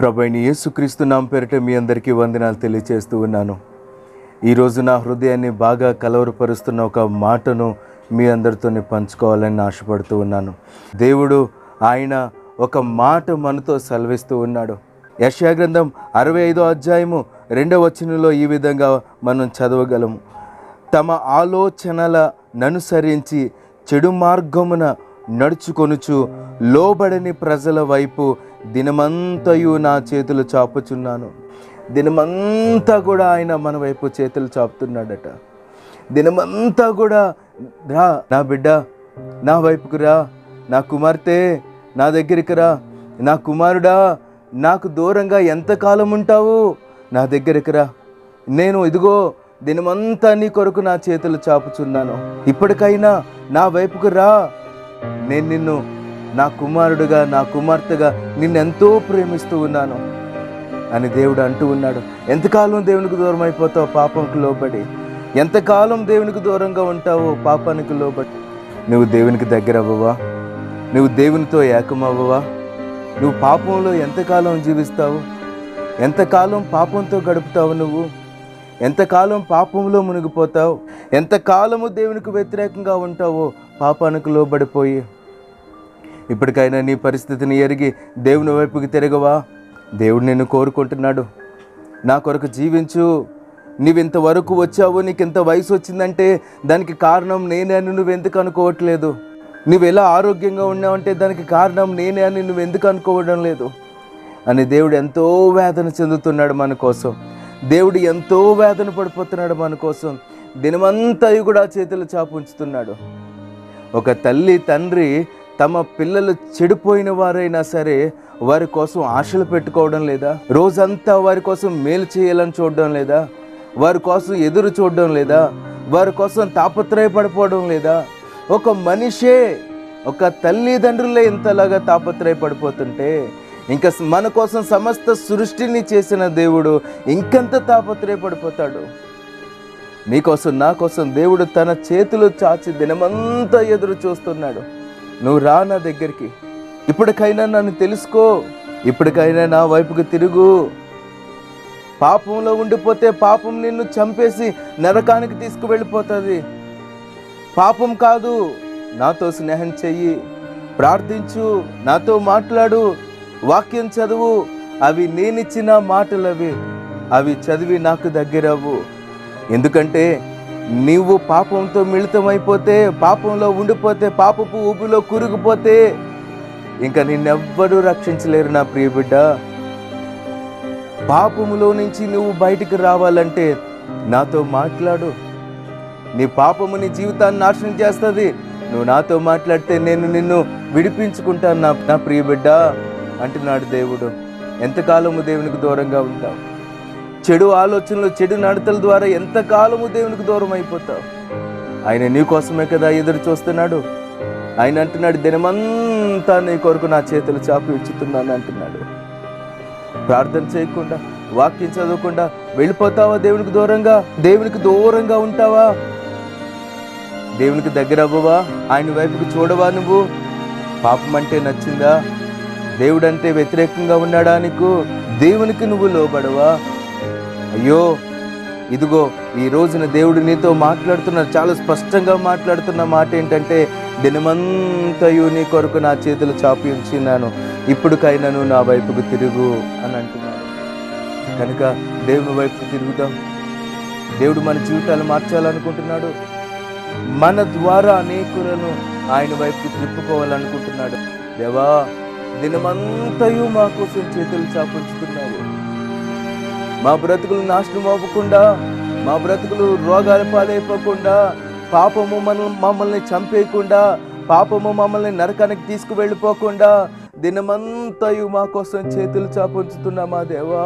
ప్రభుని యేసుక్రీస్తు నామ పేరిట మీ అందరికీ వందనాలు తెలియచేస్తూ ఉన్నాను. ఈరోజు నా హృదయాన్ని బాగా కలవరపరుస్తున్న ఒక మాటను మీ అందరితో పంచుకోవాలని ఆశపడుతూ ఉన్నాను. దేవుడు ఆయన ఒక మాట మనతో సెలవిస్తూ ఉన్నాడు. యశాగ్రంథం అరవై ఐదో అధ్యాయము రెండవ వచనంలో ఈ విధంగా మనం చదవగలము. తమ ఆలోచనల ననుసరించి చెడు మార్గమున నడుచుకొనుచు లోబడని ప్రజల వైపు దినమంతయు నా చేతులు చాపుచున్నాను. దినమంతా కూడా ఆయన మన వైపు చేతులు చాపుతున్నాడట. దినమంతా కూడా రా నా బిడ్డ నా వైపుకు రా నా కుమార్తె నా దగ్గరికి రా నా కుమారుడా నాకు దూరంగా ఎంతకాలం ఉంటావు? నా దగ్గరికి రా. నేను ఇదిగో దినమంతా నీ కొరకు నా చేతులు చాపుచున్నాను. ఇప్పటికైనా నా వైపుకు రా. నేను నిన్ను నా కుమారుడుగా నా కుమార్తెగా నిన్నెంతో ప్రేమిస్తూ ఉన్నాను. అని దేవుడు అంటూ ఉన్నాడు. ఎంతకాలం దేవునికి దూరం అయిపోతావు పాపంకు లోబడి. ఎంతకాలం దేవునికి దూరంగా ఉంటావో? పాపానికి లోబడి. నువ్వు దేవునికి దగ్గర అవ్వవా నువ్వు దేవునితో ఏకమవ్వవా? నువ్వు పాపంలో ఎంతకాలం జీవిస్తావు? ఎంతకాలం పాపంతో గడుపుతావు నువ్వు? ఎంతకాలం పాపంలో మునిగిపోతావు? ఎంతకాలము దేవునికి వ్యతిరేకంగా ఉంటావో? పాపానికి లోబడిపోయి ఇప్పటికైనా నీ పరిస్థితిని ఎరిగి దేవుని వైపుకి తిరగవా? దేవుడు నిన్ను కోరుకుంటున్నాడు. నా కొరకు జీవించు. నీవింతవరకు వచ్చావు నీకు ఇంత వయసు వచ్చిందంటే దానికి కారణం నేనే అని నువ్వు ఎందుకు అనుకోవట్లేదు? నువ్వు ఎలా ఆరోగ్యంగా ఉన్నావంటే దానికి కారణం నేనే అని నువ్వు ఎందుకు అనుకోవడం లేదు? అని దేవుడు ఎంతో వేదన చెందుతున్నాడు మన కోసం. దేవుడు ఎంతో వేదన పడిపోతున్నాడు మన కోసం. దినమంతా కూడా చేతులు చాపు ఉంచుతున్నాడు. ఒక తల్లి తండ్రి తమ పిల్లలు చెడిపోయిన వారైనా సరే వారి కోసం ఆశలు పెట్టుకోవడం లేదా రోజంతా వారి కోసం మేలు చేయాలని చూడడం లేదా వారి కోసం ఎదురు చూడడం లేదా వారి కోసం తాపత్రయపడిపోవడం లేదా ఒక మనిషే ఒక తల్లిదండ్రులే ఇంతలాగా తాపత్రయపడిపోతుంటే ఇంకా మన కోసం సమస్త సృష్టిని చేసిన దేవుడు ఇంకెంత తాపత్రయపడిపోతాడు? నీకోసం నా కోసం దేవుడు తన చేతులు చాచి దినమంతా ఎదురు చూస్తున్నాడు. నువ్వు రా నా దగ్గరికి. ఇప్పటికైనా నన్ను తెలుసుకో. ఇప్పటికైనా నా వైపుకి తిరుగు. పాపంలో ఉండిపోతే పాపం నిన్ను చంపేసి నరకానికి తీసుకువెళ్ళిపోతుంది. పాపం కాదు నాతో స్నేహం చెయ్యి. ప్రార్థించు నాతో మాట్లాడు. వాక్యం చదువు. అవి నేనిచ్చిన మాటలవి. అవి అవి చదివి నాకు దగ్గరవు ఎందుకంటే నీవు పాపంతో మిళితమైపోతే పాపంలో ఉండిపోతే పాపపు ఊపిలో కురిగిపోతే ఇంకా నిన్నెవ్వరూ రక్షించలేరు నా ప్రియ బిడ్డ. పాపములో నుంచి నువ్వు బయటికి రావాలంటే నాతో మాట్లాడు. నీ పాపము నీ జీవితాన్ని నాశనం చేస్తుంది. నువ్వు నాతో మాట్లాడితే నేను నిన్ను విడిపించుకుంటాను నా నా ప్రియ బిడ్డ అంటున్నాడు దేవుడు. ఎంతకాలము దేవునికి దూరంగా ఉంటావు? చెడు ఆలోచనలు చెడు నడతల ద్వారా ఎంతకాలము దేవునికి దూరం అయిపోతావు? ఆయన నీ కోసమే కదా ఎదురు చూస్తున్నాడు? ఆయన అంటున్నాడు దినమంతా నీ కొరకు నా చేతులు చాపి ఇచ్చుతున్నాను అంటున్నాడు. ప్రార్థన చేయకుండా వాక్యం చదవకుండా వెళ్ళిపోతావా దేవునికి దూరంగా? దేవునికి దూరంగా ఉంటావా? దేవునికి దగ్గర అవ్వవా? ఆయన వైపుకి చూడవా నువ్వు? పాపం అంటే నచ్చిందా? దేవుడంటే వ్యతిరేకంగా ఉన్నాడా నీకు? దేవునికి నువ్వు లోబడవా? అయ్యో ఇదిగో ఈ రోజున దేవుడు నీతో మాట్లాడుతున్న చాలా స్పష్టంగా మాట్లాడుతున్న మాట ఏంటంటే దినమంతయు నీ కొరకు నా చేతులు చాపి ఉంచినాను. ఇప్పుడుకైనాను నా వైపుకు తిరుగు అని అంటున్నాను కనుక దేవుని వైపుకు తిరుగుదాం. దేవుడు మన జీవితాలు మార్చాలనుకుంటున్నాడు. మన ద్వారా అనేకులను ఆయన వైపుకు తిప్పుకోవాలనుకుంటున్నాడు. దేవా దినమంతయు మా కోసం చేతులు చాపుంచుతున్నావు మా బ్రతుకులు నాశనం అవ్వకుండా మా బ్రతుకులు రోగాల పాలైపోకుండా పాపము మన మమ్మల్ని చంపేయకుండా పాపము మమ్మల్ని నరకానికి తీసుకువెళ్ళిపోకుండా దినమంతయు మా కోసం చేతులు చాపుంచుతున్నామా దేవా.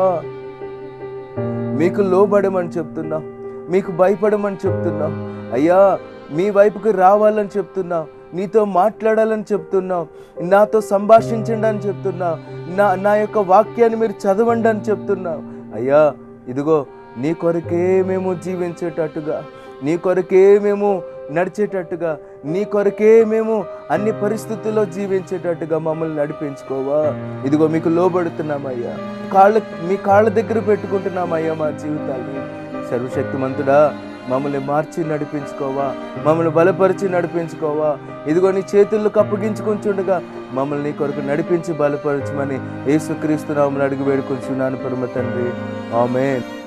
మీకు లోబడమని చెప్తున్నాం మీకు భయపడమని చెప్తున్నాం. అయ్యా మీ వైపుకి రావాలని చెప్తున్నాం నీతో మాట్లాడాలని చెప్తున్నాం నాతో సంభాషించండి అని చెప్తున్నా నా నా యొక్క వాక్యాన్ని మీరు చదవండి అని చెప్తున్నాం. అయ్యా ఇదిగో నీ కొరకే మేము జీవించేటట్టుగా నీ కొరకే మేము నడిచేటట్టుగా నీ కొరకే మేము అన్ని పరిస్థితుల్లో జీవించేటట్టుగా మమ్మల్ని నడిపించుకోవా. ఇదిగో మీకు లోబడుతున్నామయ్యా. కాళ్ళ మీ కాళ్ళ దగ్గర పెట్టుకుంటున్నామయ్యా మా జీవితాన్ని. సర్వశక్తిమంతుడా మమ్మల్ని మార్చి నడిపించుకోవా మమ్మల్ని బలపరిచి నడిపించుకోవా. ఇదిగో నీ చేతుల్లో అప్పగించుకుంటుండగా మమ్మల్ని నీ కొరకు నడిపించి బలపరచమని యేసుక్రీస్తు నామని అడిగి వేడుకొంచున్నాను పరమ తండ్రి. ఆమెన్.